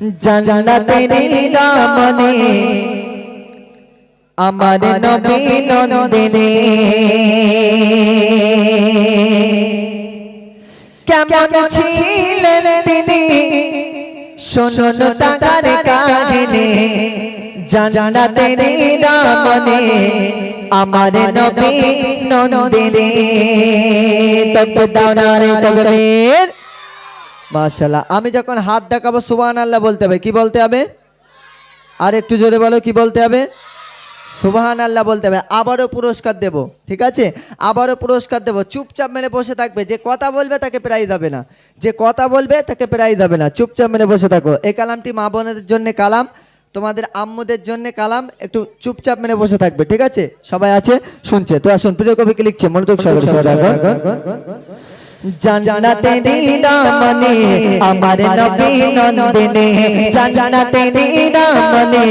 জান্নাতে নিরামনে আমার নবী নন্দিনে। কেমন ছিলেন তিনি? শোনন তাকার কাহিনী। জান্নাতে নিরামনে আমার নবী নন্দিনে। তক দাওনারে তকবীর। মাশাআল্লাহ। আমি যখন হাত দেখাবো সুবহান আল্লাহ বলতে হবে। কি বলতে হবে? আর একটু জোরে বলো, কি বলতে হবে? সুবহান আল্লাহ বলতে হবে। আবারও পুরস্কার দেব, ঠিক আছে? আবারও পুরস্কার দেব। চুপচাপ মেনে বসে থাকবে। যে কথা বলবে, তাকে প্রাইজ হবে না। যে কথা বলবে, তাকে প্রাইজ হবে না। চুপচাপ মেনে বসে থাকো। এই কালামটি মা বোনদের জন্য কালাম, তোমাদের আম্মুদের জন্য কালাম। একটু চুপচাপ মেনে বসে থাকবে, ঠিক আছে? সবাই আছে? শুনছে? তো আসুন, প্রিয় কবিকে লিখছে? মনোযোগ সবাই। জান্নাতে নিরামনে আমার নবী নন্দিনে জান্নাতে নিরামনে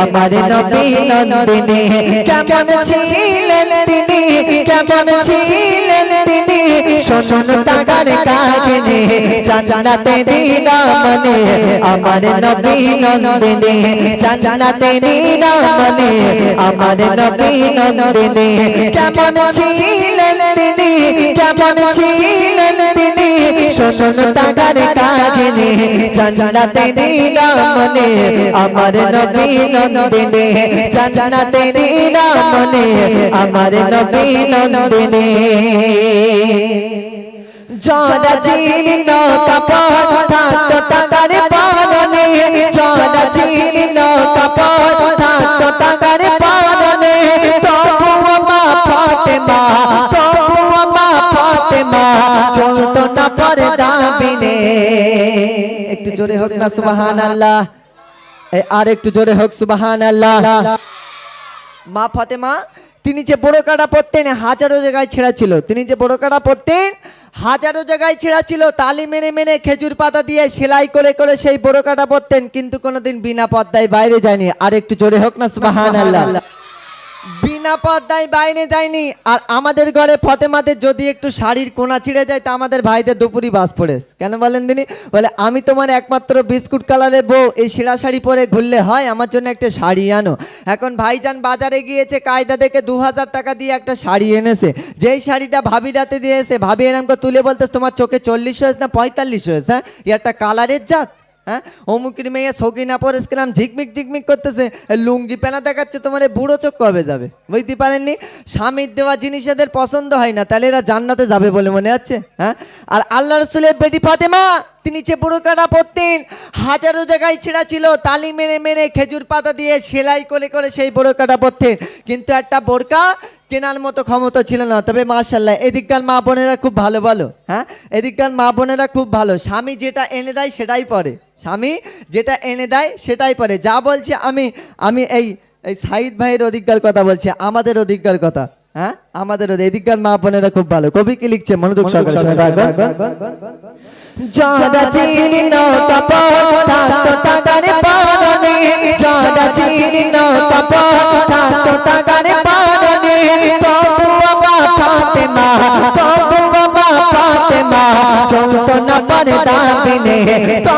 আমার নবী নন্দিনে কেমন ছিলেন তিনি? কেমন ছিলেন তিনি? শোনো তাগার কাহিনী। জান্নাতে নিরামনে আমার নবী নন্দিনে জান্নাতে নিরামনে আমার নবী নন্দিনে কেমন ছিলেন তিনি? কেমন ছিলেন তিনি শোনো তাগার কাহিনী জান্নাতে নিরামনে আমার নবী নন্দিনে, জান্নাতে নিরামনে আমার নবী নন্দিনে। জরা চিহ্ন কাপড় থাকতো তাগার জোরে হোক না সুবহানাল্লাহ। এই আর একটু জোরে হোক সুবহানাল্লাহ। মা ফাতেমা তিনি যে বড় কাটা পড়তেন হাজারো জায়গায় ছেঁড়া ছিল। তিনি যে বড় কাটা পড়তেন হাজারো জায়গায় ছেঁড়া ছিল তালি মেনে মেনে খেজুর পাতা দিয়ে সেলাই করে করে সেই বড় কাটা পড়তেন কিন্তু কোনোদিন বিনা পদ্মায় বাইরে যায়নি। আর একটু জোরে হোক না সুবাহান আল্লাহ বিনা পদ্মায় বাইরে যায়নি। আর আমাদের ঘরে ফতেমাদের যদি একটু শাড়ির কোনা ছিঁড়ে যায়, তা আমাদের ভাইদের দুপুরি বাস পড়ে। কেন বলেন দিনি বলে, আমি তোমার একমাত্র বিস্কুট কালারের বউ। এই শিরা শাড়ি পরে ঘুরলে হয়? আমার জন্য একটা শাড়ি আনো। এখন ভাইজান বাজারে গিয়েছে, কায়দা দেখে দু হাজার টাকা দিয়ে একটা শাড়ি এনেছে। যেই শাড়িটা ভাবি রাতে দিয়েছে, ভাবি এরকম তুলে বলতে তোমার চোখে চল্লিশ হয়েছে না পঁয়তাল্লিশ হয়েছে হ্যাঁ? একটা কালারের জাত। হ্যাঁ? অমুকের মেয়ে সকিনা পরেশ কিরাম ঝিকমিক ঝিকমিক করতেছে লুঙ্গি পেনা দেখাচ্ছে, তোমার এই বুড়ো চোখ কবে যাবে। বুঝতে পারেননি? স্বামীর দেওয়া জিনিস এদের পছন্দ হয় না, তাহলে এরা জান্নাতে যাবে বলে মনে হচ্ছে হ্যাঁ? আর আল্লাহ রসুলের বেটি ফাতেমা, তিনি যে বুড়ো কাটা পরতেন হাজারো জায়গায় ছেঁড়া ছিল, তালি মেরে মেরে খেজুর পাতা দিয়ে সেলাই করে করে সেই বড় কাটা পরতেন কিন্তু একটা বোরকা কেনার মতো ক্ষমতা ছিল না, তবে মাশাল্লাহ এদিককার মা বোনেরা খুব ভালো ভালো হ্যাঁ? এদিককার মা বোনেরা খুব ভালো, স্বামী যেটা এনে দেয় সেটাই পরে। স্বামী যেটা এনে দেয় সেটাই পরে যা বলছি আমি আমি এই এই সাইদ ভাইয়ের অধিকার কথা বলছি আমাদের অধিকার কথা হ্যাঁ? আমাদের এদিককার মা বোনেরা খুব ভালো। কবি কি লিখছে? মনোযোগ সহকারে থাকতো পারনে যারা থাকতো পারনে ফাতেমা ফাতেমা চলতো না মা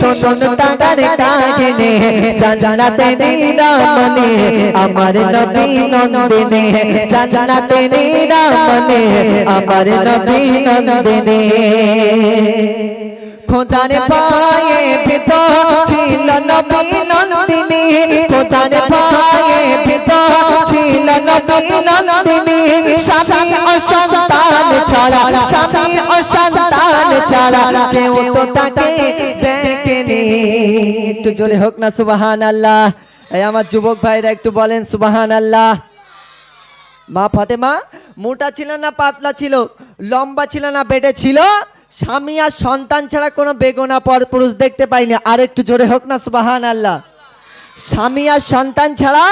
শোষণ তাগার কাহিনী জান্নাতে নিরামনে, আমার নবী নন্দিনে, জান্নাতে নিরামনে, আমার নবী নন্দিনে। খোদার পায়ে ভিতর ছিল নবী নন্দিনী, খোদার পায়ে ভিতর ছিল নবী নন্দিনী। অসন্তান ছাড়া, স্বামী অসন্তান ছাড়া কেউ তো তাকে দেখেনি। একটু জোরে হোক না সুবাহান আল্লাহ এই আমার যুবক ভাইরা একটু বলেন সুবাহান আল্লাহ মা মোটা ছিল না পাতলা ছিল? লম্বা ছিল না বেটে ছিল? স্বামী আর সন্তান ছাড়া কোনো বেগোনা পর পুরুষ দেখতে পাইনি। আর একটু জোরে হোক না সুবাহান আল্লাহ স্বামী আর সন্তান ছাড়া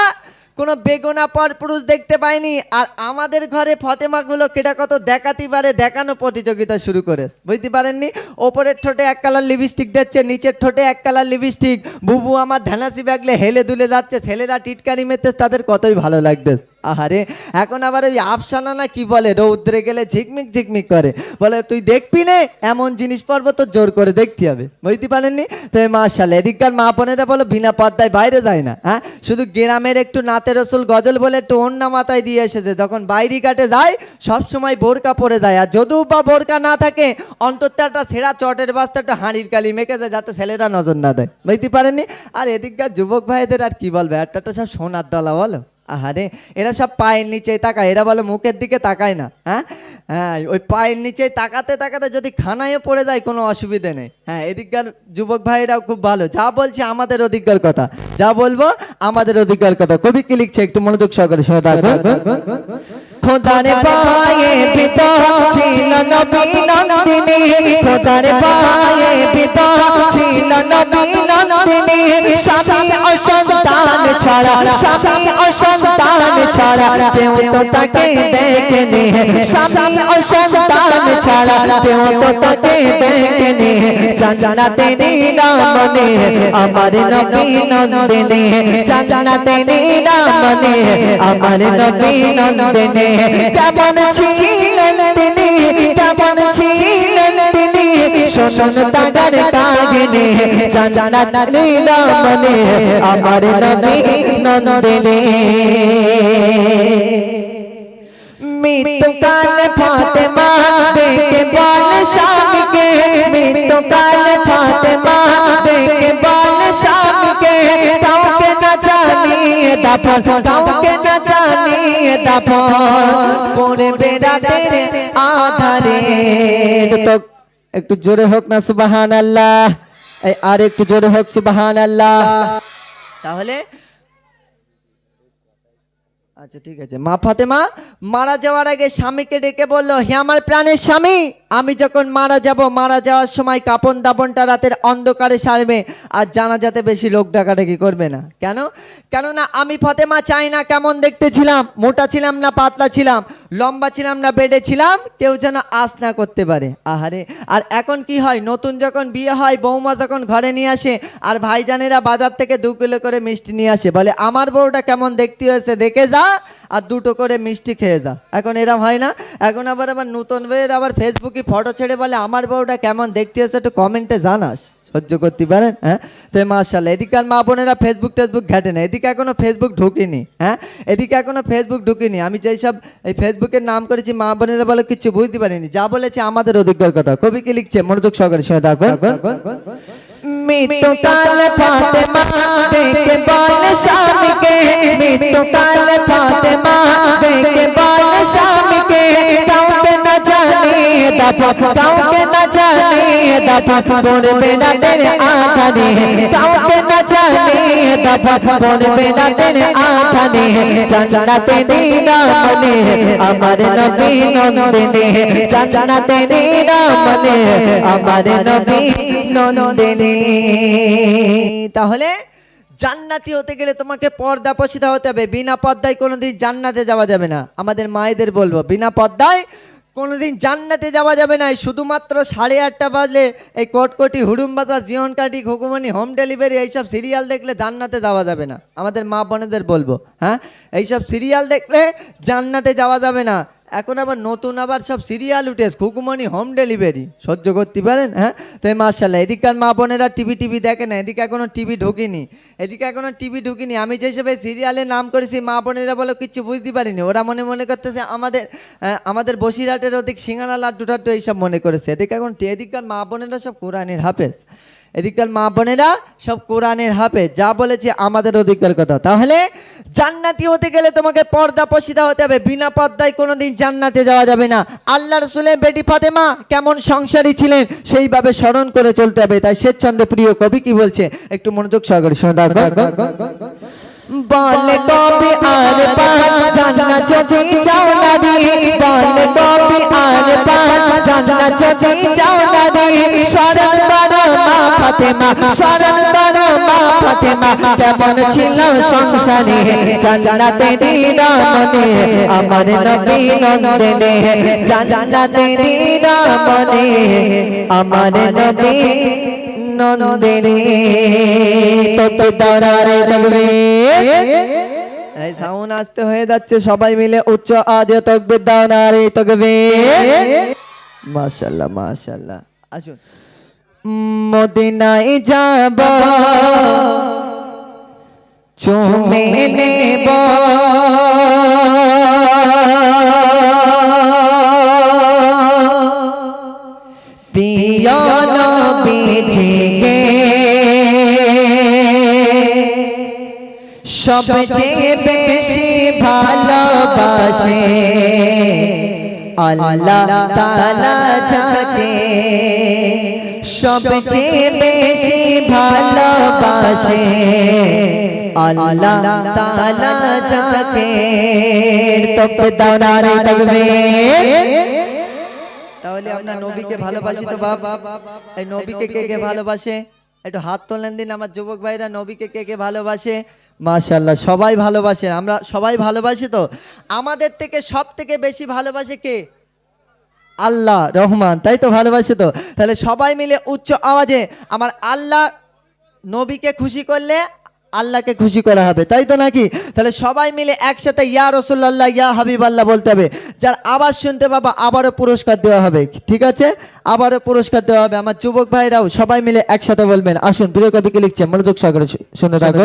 কোনো বেগোনা পর পুরুষ দেখতে পাইনি আর আমাদের ঘরে ফতেমাগুলো কেটা কত দেখাতে পারে, দেখানো প্রতিযোগিতা শুরু করে বুঝতে পারেননি? ওপরের ঠোঁটে এক কালার লিপস্টিক দিচ্ছে, নিচের ঠোঁটে এক কালার লিপস্টিক বুবু আমার ধ্যানাসি ব্যাগলে হেলে দুলে যাচ্ছে, ছেলেরা টিটকারি মেতে তাদের কতই ভালো লাগবে আহারে, এখন আবার ওই আফসানা না কি বলে, রৌদ্রে গেলে ঝিকমিক ঝিকমিক করে। বলে, তুই দেখবি নে, এমন জিনিস পর্ব তো জোর করে দেখতে হবে। বুঝতে পারেননি? তো মাশাল এদিককার মা বোনেরা বলো, বিনা পদ্মায় বাইরে যায় না হ্যাঁ? শুধু গ্রামের একটু নাতে রসুল গজল বলে একটু অন্য মাথায় দিয়ে এসেছে, যখন বাইরে কাটে যায় সব সময় বোরকা পরে যায়। আর যদিও বা বোরকা না থাকে অন্তত একটা সেরা চটের বাস্তা, একটা হাঁড়ির কালি মেখে যায়, যাতে ছেলেরা নজর না দেয়। বুঝতে পারেননি? আর এদিককার যুবক ভাইদের আর কি বলবে? একটা সব সোনার দলা বলো। আহারে, এরা সব পায়ের নিচে তাকায়, এরা বলে মুখের দিকে তাকায় না হ্যাঁ? হ্যাঁ ওই পায়ের নিচে তাকাতে তাকাতে যদি খানায়ও পড়ে যায়, কোনো অসুবিধে নেই। হ্যাঁ এদিককার যুবক ভাইরাও খুব ভালো। যা বলছি আমাদের অধিকার কথা, যা বলব আমাদের অধিকার কথা। কবি কি লিখছে? একটু মনোযোগ সহকারে শুনে থাকবেন খোদার পায়ে পিতা ছিল নবী নন্দিনী খোদার পায়ে পিতা ছিল নবী নন্দিনী স্বামী অসন্তান ছাড়া স্বামী অসন্তান ছাড়া কেউ তো তাকে দেখেনি স্বামী অসন্তান ছাড়া কেউ তো তাকে দেখেনি জানাতে নিরামনে আমার নবী নন্দিনী জানাতে নিরামনে আমার নবী নন্দিনী কেমন ছিলেন তিনি কেমন ছিলেন তিনি। শোষণ তাগার কাগিনী জানাতে নিরামনে আমার নবী নন্দিনী। মৃত্যুকাল ফাতেমা বেকে বল স্বামীকে, মৃত্যুকাল ফাতেমা বেকে বল না দাফন কাউকে না জানিয়ে দাপন আধারে। তো একটু জোরে হোক না সুবাহান আল্লাহ আর একটু জোরে হোক সুবাহান আল্লাহ তাহলে আচ্ছা ঠিক আছে। মা ফাতেমা, মারা যাওয়ার আগে স্বামীকে ডেকে বলল, হে আমার প্রাণের স্বামী, আমি যখন মারা যাব, মারা যাওয়ার সময় কাপন দাপনটা রাতের অন্ধকারে সারবে, আর জানা যাতে বেশি লোক ডাকাডাকি করবে না। কেন? কেননা আমি ফতেমা চাই না কেমন দেখতে ছিলাম, মোটা ছিলাম না, পাতলা ছিলাম, লম্বা ছিলাম না, বেডে ছিলাম, কেউ যেন আস না করতে পারে। আহারে, আর এখন কি হয়? নতুন যখন বিয়ে হয়, বৌমা যখন ঘরে নিয়ে আসে, আর ভাইজানেরা বাজার থেকে দু কিলো করে মিষ্টি নিয়ে আসে, বলে, আমার বউটা কেমন দেখতে হয়েছে, দেখে যা। আর দুটো করে মিষ্টি খেয়ে যা। এখন এরম হয় না। এখন আবার আবার নতুন বইয়ের আবার ফেসবুকে ফটো ছেড়ে বলে আমার বউটা কেমন দেখতে হয়েছে একটু কমেন্টে জানাস। সহ্য করতে পারেন হ্যাঁ? তো মার্শাল্লাহ এদিকে আর মা বোনেরা ফেসবুক টেসবুক ঘাটে না এদিকে এখনও ফেসবুক ঢুকিনি হ্যাঁ? এদিকে এখনও ফেসবুক ঢুকিনি। আমি যেই সব এই ফেসবুকের নাম করেছি মা বোনেরা বলে কিছু বুঝতে পারিনি। যা বলেছে আমাদের অধিকার কথা। কবি কি লিখছে? মনোযোগ সহকারে শুনে দেখো থাকো মৃত্যুকাল ফাতেমা দেখে বল আমার নবী নন্দিনী। জানাতে আমার নবী নন্দিনী। তাহলে জান্নাতি হতে গেলে তোমাকে পর্দা পশিদা হতে হবে। বিনা পর্দায় কোনোদিন জান্নাতে যাওয়া যাবে না। আমাদের মায়েদের বলব, বিনা পর্দায় কোনোদিন জান্নাতে যাওয়া যাবে না। শুধুমাত্র সাড়ে আটটা বাজলে এই কটকটি হুড়ুম বাতা জিয়ন কাটি ঘুঘুমনি হোম ডেলিভারি এইসব সিরিয়াল দেখলে জান্নাতে যাওয়া যাবে না। আমাদের মা বোনেদের বলব হ্যাঁ? এইসব সিরিয়াল দেখলে জান্নাতে যাওয়া যাবে না। এখন আবার নতুন আবার সব সিরিয়াল উঠেছে খুকুমনি হোম ডেলিভারি সহ্য করতে পারেন হ্যাঁ? তো এই মার্শাল্লাহ এদিককার মা বোনেরা টিভি টিভি দেখে না, এদিকে এখনও টিভি ঢুকিনি। এদিকে এখনও টিভি ঢুকিনি। আমি যে হিসেবে সিরিয়ালের নাম করেছি, মা বোনেরা বলো কিচ্ছু বুঝতে পারিনি। ওরা মনে মনে করতেছে, আমাদের আমাদের বসিরহাটের ওদিক সিঙ্গারা লাড্ডু টাড্ডু এইসব মনে করেছে। এদিকে এখন, এদিককার মা বোনেরা সব কোরআনের হাফেজ। এদিককার মা বোনেরা সব কোরআনের হাফে যা বলেছে আমাদের অধিকার কথা। তাহলে জান্নাতি হতে গেলে তোমাকে পর্দা পশিদা হতে হবে বিনা পর্দায় কোনোদিন জান্নাতে যাওয়া যাবে না। আল্লাহ রসুলের বেটি ফাতেমা কেমন সংসারী ছিলেন সেইভাবে স্মরণ করে চলতে হবে। তাই স্বেচ্ছন্দে প্রিয় কবি কি বলছে? একটু মনোযোগ সহকারে শুনে বল কবি আর পান জানা যদি চাও না রে বল কবি যদি চাও শরণ মা ফাতেমা, শরণ মা ফাতেমা, কেমন ছিল সংসারে? রমনে আমার নবী নন্দনে রমনে আমার নবী নন্দনে। দরারে আসতে হয়ে যাচ্ছে, সবাই মিলে উচ্চ আজ তকবির দাও না রে তকবে মাশাআল্লাহ মাশাআল্লাহ আসুন। মদিনায় যাব চুমে নেব। প্রিয় নবীজিকে সবচেয়ে বেশি ভালোবাসে আল্লাহ তালা যাকে সবচেয়ে বেশি ভালোবাসে তালা যাকে তাহলে আপনার নবীকে ভালোবাসি তো বাপ? এই নবীকে কে কে ভালোবাসে? একটু হাত তোলেন দিন আমার যুবক ভাইরা, নবীকে কে কে ভালোবাসে? মাশাল্লাহ সবাই ভালোবাসে আমরা সবাই ভালোবাসি তো? আমাদের থেকে সব থেকে বেশি ভালোবাসে কে? আল্লাহ, রহমান, তাই তো ভালোবাসে তো? তাহলে সবাই মিলে উচ্চ আওয়াজে আমার আল্লাহ নবীকে খুশি করলে আল্লাহকে খুশি করা হবে তাই তো নাকি? তাহলে সবাই মিলে একসাথে ইয়া রসুল্লাহ ইয়া হাবিব আল্লাহ বলতে হবে। যার আবার শুনতে পাবা আবারও পুরস্কার দেওয়া হবে। ঠিক আছে? আবারও পুরস্কার দেওয়া হবে। আমার যুবক ভাইরাও সবাই মিলে একসাথে বলবেন। আসুন প্রিয় কবিকে লিখছে মনোযোগ শু- শুনে থাকো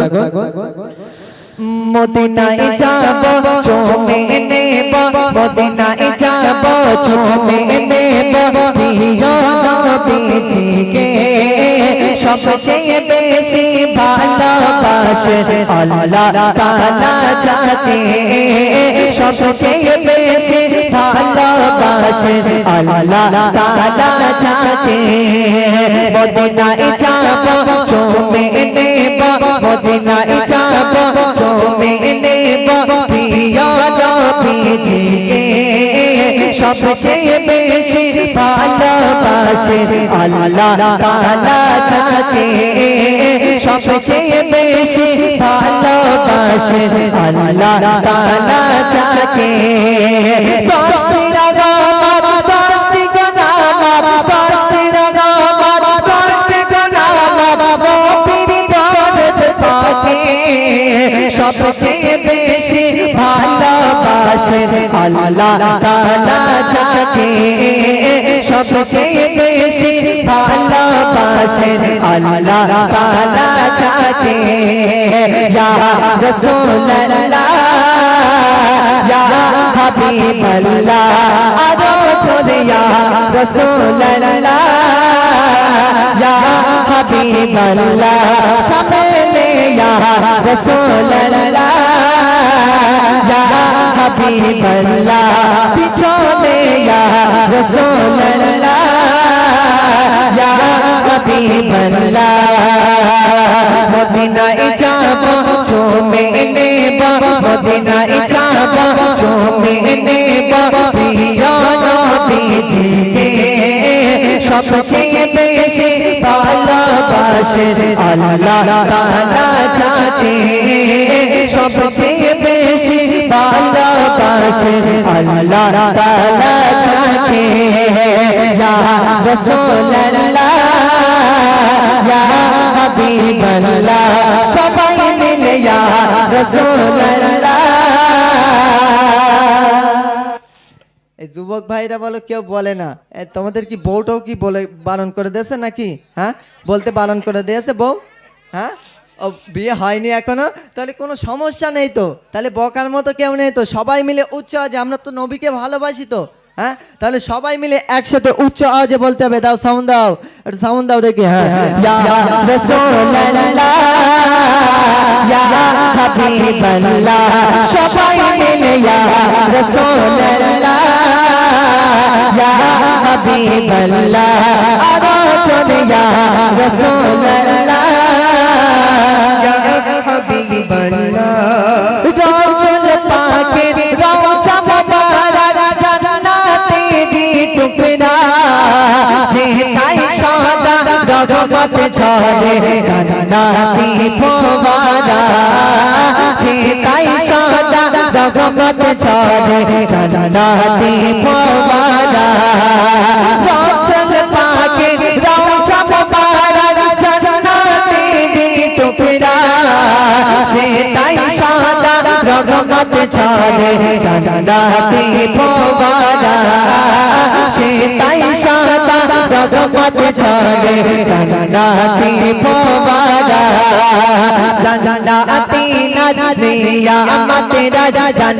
মদিনায় যাব চুমে নেব। মদিনায় যাব চুমে নেব। প্রিয় নবীজিকে সবচেয়ে বেশি ভালোবাসে আল্লাহ তাআলা যাকে সবচেয়ে বেশি ভালোবাসে আল্লাহ তাআলা যাকে মদিনায় যাব চুমে নেব, মদিনায় যাব চুমে নেব, প্রিয় নবীজিকে সবচেয়ে বেশি ভালোবাসে আল্লাহ তাআলা যাকে সবচেয়ে বেশি ভালোবাসে। আল্লাহ তাআলা যাকে দশ রাগামাত সবচেয়ে বেশি ভালোবাসে আল্লাহ তাআলা যাকে সবচেয়ে বেশি ভালোবাসে আল্লাহ তাআলা যাকে ইয়া রাসূলুল্লাহ ইয়া হাবিবাল্লাহ আরও চলে ইয়া রাসূলুল্লাহ ইয়া হাবিবাল্লাহ সামনে ইয়া রাসূলুল্লাহ ইয়া হাবিবাল্লাহ, পিছনে ইয়া রাসূলুল্লাহ। ইয়া হাবিবাল্লাহ, মদিনায় যাব চুমে নেব। মদিনায় যাব চুমে নেব। প্রিয় নবীজিকে সবচেয়ে বেশি ভালোবাসে আল্লাহ তাআলা যাকে সবচেয়ে বেশি ভালোবাসে আল্লাহ তাআলা যাকে ইয়া রাসূলুল্লাহ, ইয়া হাবিবাল্লাহ, সবাই মিলে ইয়া রাসূলুল্লাহ। এই যুবক ভাইরা বলো, কেউ বলে না। তোমাদের কি বউটাও কি বলে বারণ করে দিয়েছে নাকি? হ্যাঁ? বলতে বারণ করে দিয়েছে বউ? হ্যাঁ? ও, বিয়ে হয়নি এখনও? তাহলে কোনো সমস্যা নেই তো। তাহলে বকার মতো কেউ নেই তো? সবাই মিলে উচ্চ আছে আমরা তো নবীকে ভালোবাসি তো। হ্যাঁ তাহলে সবাই মিলে একসাথে উচ্চ আওয়াজে বলতে হবে দাও সাউন্ড দাও একটু সাউন্ড দাও দেখি হ্যাঁ ইয়া ইয়া সবাই মিলে ইয়া ইয়া আরও চলে ইয়া জান্নাতেরই টুকরা যেথায় সদা রহমত ঝরে, জান্নাতি ফোয়ারা যেথায় সদা রহমত ঝরে, জান্নাতি ফোয়ারা রসুল পাকের রওজা মুবারক জান্নাতেরই টুকরা। সেটাই সাদা সাদা জান্নাতি ফোয়ারা জান্নাতি নাজরিয়া আমাতেরা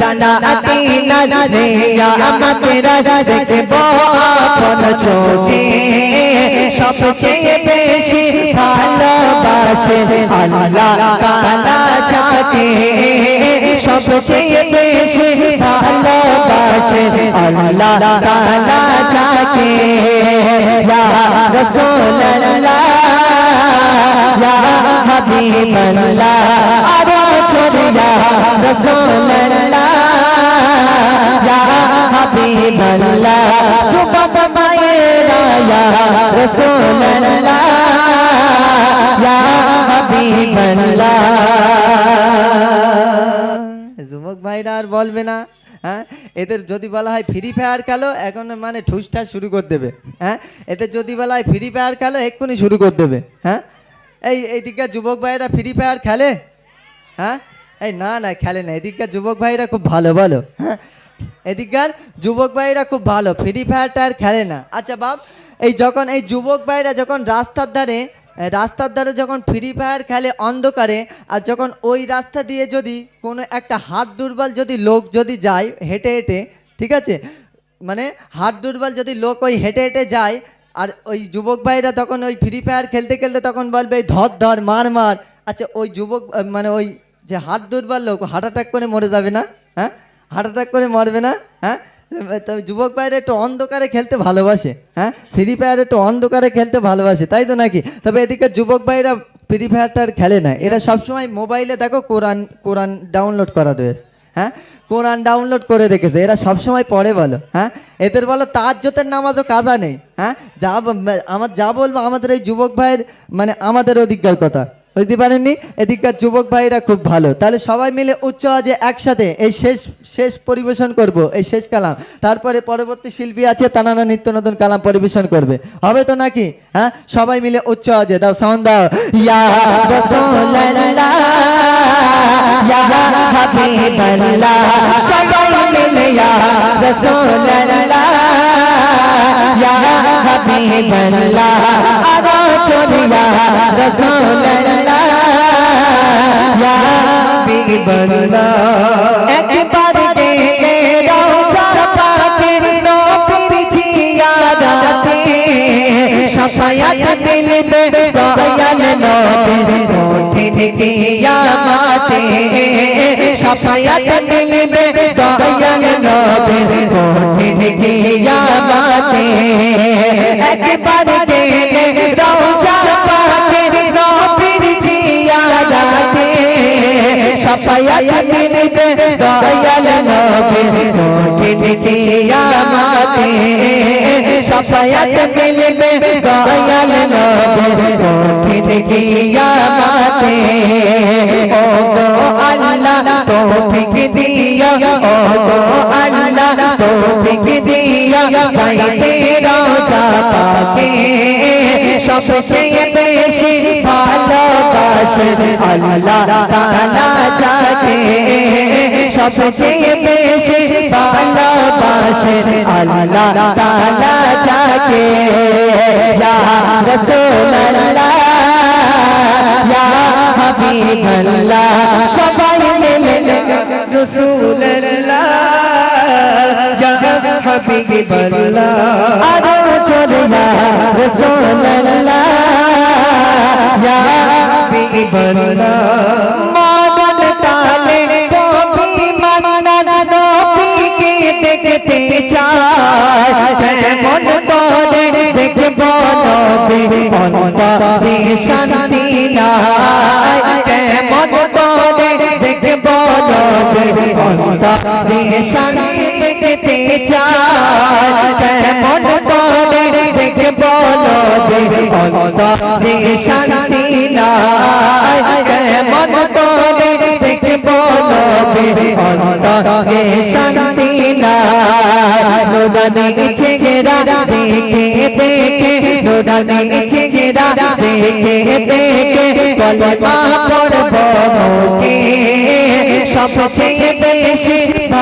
জান্নাতি নাজরিয়া আমাতেরা দেখব আপন চোখে সবচেয়ে সবচেয়ে বেশি ভালোবাসে আল্লাহ তাআলা যাকে। ইয়া রাসূলুল্লাহ। ইয়া হাবিবাল্লাহ। আরও চলিয়া রাসূলুল্লাহ। ইয়া হাবিবাল্লাহ। যুবক ভাইরা আর বলবে না হ্যাঁ? এদের যদি বলা হয় ফ্রি ফায়ার খেলো, এখন মানে ঠুসঠাস শুরু করে দেবে হ্যাঁ? এদের যদি বলা হয় ফ্রি ফায়ার খেলো, এক্ষুনি শুরু করে দেবে হ্যাঁ? এই এইদিককার যুবক ভাইরা ফ্রি ফায়ার খেলে হ্যাঁ? এই না না, খেলে না এদিককার যুবক ভাইরা খুব ভালো বলো হ্যাঁ? এদিককার যুবক ভাইরা খুব ভালো ফ্রি ফায়ারটা আর খেলে না। আচ্ছা বাপ, এই যখন এই যুবক ভাইরা যখন রাস্তার ধারে রাস্তার ধারে যখন ফ্রি ফায়ার খেলে অন্ধকারে, আর যখন ওই রাস্তা দিয়ে যদি কোনো একটা হাত দুর্বল যদি লোক যদি যায় হেঁটে হেঁটে, ঠিক আছে? মানে হাত দুর্বল যদি লোক ওই হেঁটে হেঁটে যায়, আর ওই যুবক ভাইরা তখন ওই ফ্রি ফায়ার খেলতে খেলতে তখন বলবে, ধর ধর, মার মার। আচ্ছা ওই যুবক মানে ওই যে হাত দুর্বল লোক, হার্ট অ্যাটাক করে মরে যাবে না? হ্যাঁ? হার্ট অ্যাটাক করে মরবে না হ্যাঁ? তবে যুবক ভাইরা একটু অন্ধকারে খেলতে ভালোবাসে হ্যাঁ? ফ্রি ফায়ার একটু অন্ধকারে খেলতে ভালোবাসে, তাই তো নাকি? তবে এদিকে যুবক ভাইরা ফ্রি ফায়ারটা আর খেলে না। এরা সবসময় মোবাইলে দেখো কোরআন কোরআন ডাউনলোড করা রয়েছে হ্যাঁ? কোরআন ডাউনলোড করে রেখেছে, এরা সবসময় পড়ে বলো হ্যাঁ? এদের বলো তাজ্জতের নামাজও কাজা নেই হ্যাঁ? যা আমার যা বলব আমাদের এই যুবক ভাইয়ের মানে আমাদের অধিকার কথা। বুঝতে পারেননি? এদিককার যুবক ভাইরা খুব ভালো। তাহলে সবাই মিলে উচ্চ আওয়াজে একসাথে এই শেষ শেষ পরিবেশন করব, এই শেষ কালাম। তারপরে পরবর্তী শিল্পী আছে তানারা নিত্য নতুন কালাম পরিবেশন করবে। হবে তো নাকি? হ্যাঁ? সবাই মিলে উচ্চ আওয়াজে দাও সাউন্ড দাও। ইয়া হাবিবাল্লাহ। একবার গেলে রওজা পাকের নবীর জিয়ারতে সাফায়াত মিলবে দয়াল নবীর কঠিন কিয়ামতে সাফায়াত সাফায়াত মিলবে দয়াল নবী কঠিন কিয়ামতে সাফায়াত মিলবে দয়াল নবীর কঠিন কিয়ামতে ও তৌফিক দিও ও গো আল্লাহ, তৌফিক দিও চাইতে রোজা পাকে। সবচেয়ে বেশি ভালোবাসে আল্লাহ তাআলা যাকে। সবচেয়ে বেশি ভালোবাসে আল্লাহ তাআলা যাকে। ইয়া রাসূলুল্লাহ সবাই মিলে রাসূলুল্লাহ ইয়া হাবিবাল্লাহ আরও জোরে ইয়া রাসূলুল্লাহ ইয়া হাবিবাল্লাহ মদন তালে কবি মান্না নবীকে দেখতে চায়। কেমন করে দেখব নবী অন্তরে শান্তি নাই কেমন করে দেখব অন্তরে শান্তি দেখতে চায় কেমন করে দেখে বলো অন্তরে শান্তি নাই। কেমন করে দেখে বলো অন্তরে শান্তি নাই। নুরানি চেহারা দেখে দেখে নুরানি চেহারা দেখে দেখে কলমা পড়ব মুখে সবচেয়ে বেশি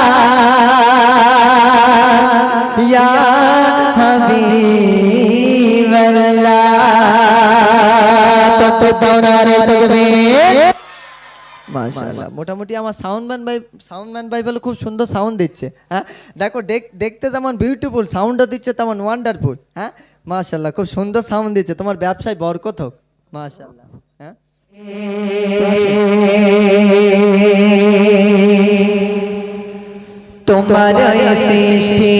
রাসূলুল্লাহ ইয়া হাবিবাল্লাহ। তত দৌড়ারে তকবীর। মাশাআল্লাহ। মোটামুটি আমার সাউন্ড ম্যান ভাই সাউন্ড ম্যান ভাই বলে খুব সুন্দর সাউন্ড দিচ্ছে হ্যাঁ? দেখো, দেখ- দেখতে যেমন বিউটিফুল সাউন্ডও দিচ্ছে তেমন ওয়ান্ডারফুল হ্যাঁ? মাশাআল্লাহ, খুব সুন্দর সাউন্ড দিচ্ছে। তোমার ব্যবসায় বরকত হোক। মাশাআল্লাহ হ্যাঁ? তোমার সৃষ্টি।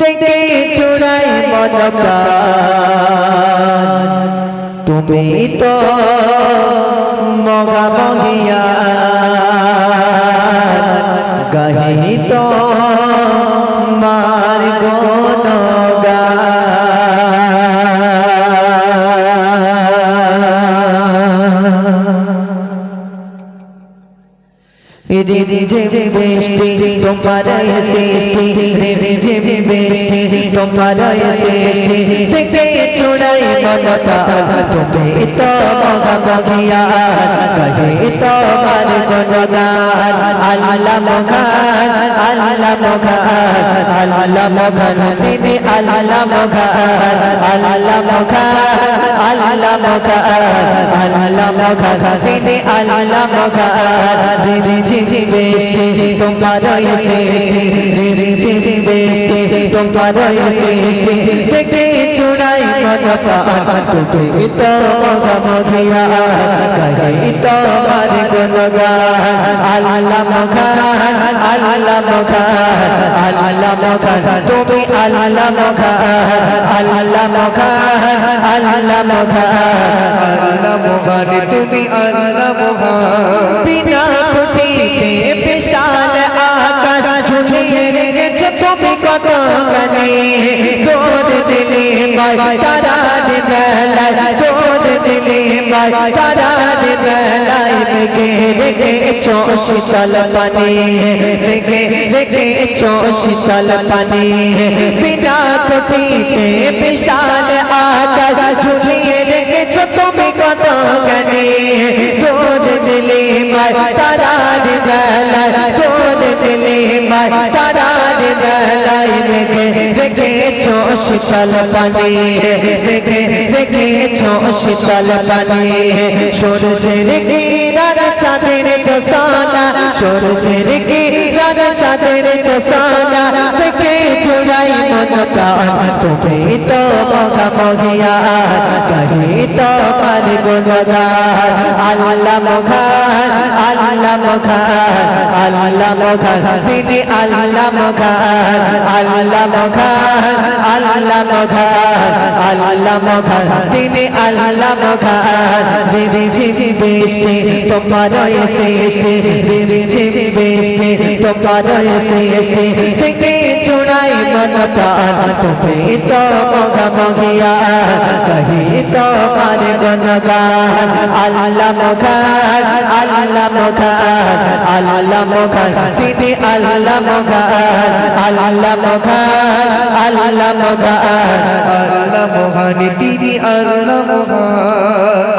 দেখে চুড়াই মন তুমি তো মগা মহিয়া। গাহি মার গুণ রে যে বেষ্টি তোমার সৃষ্টি যে বেষ্টি তোমার সৃষ্টি দেখে চোড়াই মনটা তুমি তো মগা কহে তো মার গুণগান আল্লাহ মগান আল্লাহ মগান আল্লাহ মগান তিনি আল্লাহ মগান আল্লাহ মগান আল্লাহ মগান আল্লাহ মগান তিনি আল্লাহ মগান রে যে বেষ্টি, তোমার সৃষ্টি রে যে বেষ্টি, তোমার সৃষ্টি তুমি আল্লাহ মগান আল্লাহ মগান আল্লাহ তুমি আল্লাহ মগান তুমি আল্লাহ মগান বিনা খুঁটিতে রেখেছো তুমি কত গানে তোর দিলে মাই তারা দে বেলায় তোর দিলে মাই তারা দে বেলায় রেখে রেখেছো শীতল পানি রেখে রেখেছো শীতল পানি বিনা খুঁটিতে বিশাল আকাশ ঝুলিয়ে রেখেছো তুমি কত গানে তোর দিলে মাই তারা দে বেলায় তোর দিলে মাই তারা দে বেলায় রেখে রেখেছো শীতল পানি রেখে রেখেছো শীতল পানি সূর্যের কিরণ চাঁদের চোসানা সূর্যের কিরণ চাঁদের চোসানা দেখে চুড়াই মন প্রাণ তুমি তো মগা মগিয়া কহি তো মার গুণগান। আল্লাহ মখান আল্লাহ মখান আল্লাহ মখান। তিনি আল্লাহ মখান আল্লাহ মখান আল্লাহ মখান আল্লাহ মখান। তিনি আল্লাহ মখান। বিবিজি বৃষ্টি তোমার সৃষ্টি। বিবিজি বৃষ্টি তোমার সৃষ্টি। থেকে চুড়াই তুমি তো মগা কহি তো গুণগান আল্লাহ মখান আল্লাহ মখান আল্লাহ মখান তিনি আল্লাহ মখান আল্লাহ মখান আল্লাহ মখান আল্লাহ মখান তিনি আল্লাহ মখান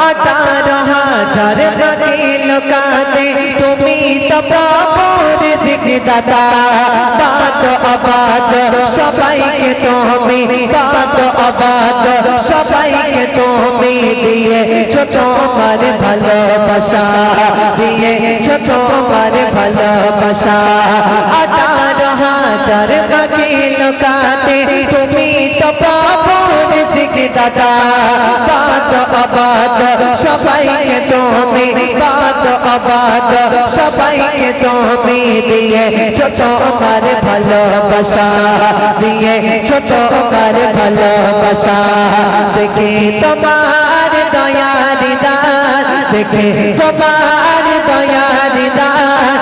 আঠারো হাজার লোকাতে তুমি তো প্রভুর দাতা বাত অবাত সবাইকে তুমি বাত অবাদ সবাইকে তুমি দিয়েছ তোমার ভালোবাসা দিয়েছ তোমার ভালোবাসা আঠারো হাজার বাকি লোকাতে, তুমি তো পাবন শিখি দাদা। বাদ অবাদ সবাইকে তুমি, বাদ অবাদ সবাইকে তুমি দিয়েছ তোমার ভালোবাসা দিয়েছ তোমার ভালোবাসা। দেখে তোমার দয়া দিদার, দেখে তোমার দয়া দিদার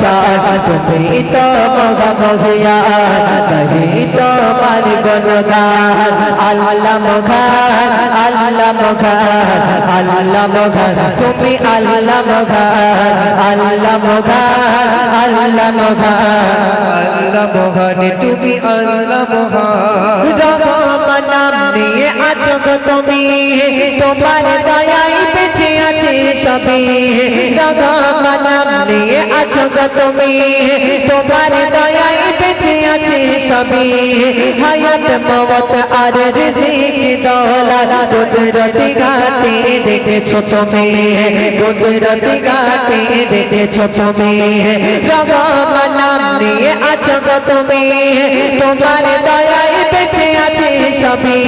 প্রাণ তুমি তো মগা মগিয়া কহি তোমার গুণগান আল্লাহ মুখান আল্লাহ মুখান আল্লাহ মুখান তুমি আল্লাহ মুখান আল্লাহ মুখান আল্লাহ মুখান আল্লাহ মহানে তুমি আল্লাহ মহান রহমান নাম নিয়ে আছো তুমি তোমার দয়াই বেঁচে আছে সবই রহমান নাম নিয়ে আছো তুমি। তোমার দয়াই বেঁচে আছে সবই হায়াত মওত আর রিজিক দৌলত কুদরতি গাতে দেখেছ তুমি। কুদরতি গাতে দেখেছ তুমি। নিয়ে আছো তুমি। তোমার দয়াই বেঁচে সবই।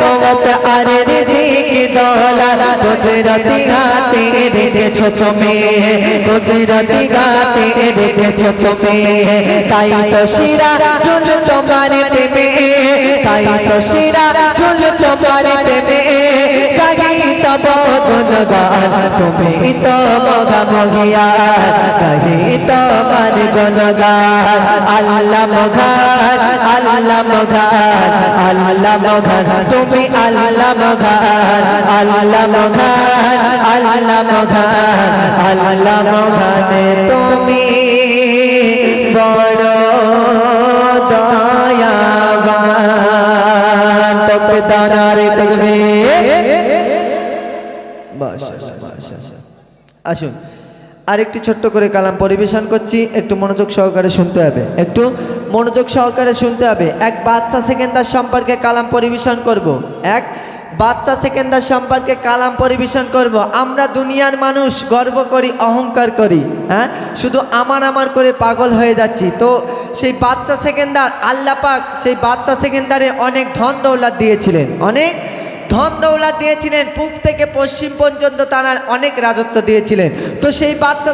মওত আর কুদরতি গাতে তুমি। কুদরতি গাতে তুমি। তাই তো শিরা, চুল তোমার প্রেমে। তাই তো শিরা চুল তোমার প্রেমে। কাহি তব গুণগান তুমি মগা মগিয়া কাহি তোমার গুণগান আল্লাহ মগান আল্লাহ মগান আল্লাহ মগান তুমি আল্লাহ মগান আল্লাহ মগান আল্লাহ মগান আল্লাহ মগানে তুমি বড় দয়াবান। আসুন, আরেকটি ছোট্ট করে কালাম পরিবেশন করছি। একটু মনোযোগ সহকারে শুনতে হবে। একটু মনোযোগ সহকারে শুনতে হবে। এক বাচ্চা সেকেন্ডার সম্পর্কে কালাম পরিবেশন করব। এক বাচ্চা সেকেন্ডার সম্পর্কে কালাম পরিবেশন করব। আমরা দুনিয়ার মানুষ গর্ব করি, অহংকার করি হ্যাঁ? শুধু আমার আমার করে পাগল হয়ে যাচ্ছি। তো সেই বাচ্চা সেকেন্ডার আল্লাপাক সেই বাচ্চা সেকেন্ডারে অনেক ধন দৌলত দিয়েছিলেন। অনেক ধন দৌলত দিয়েছিলেন, পূব থেকে পশ্চিম পর্যন্ত তারা অনেক রাজত্ব দিয়েছিলেন। তো সেই বাচ্চা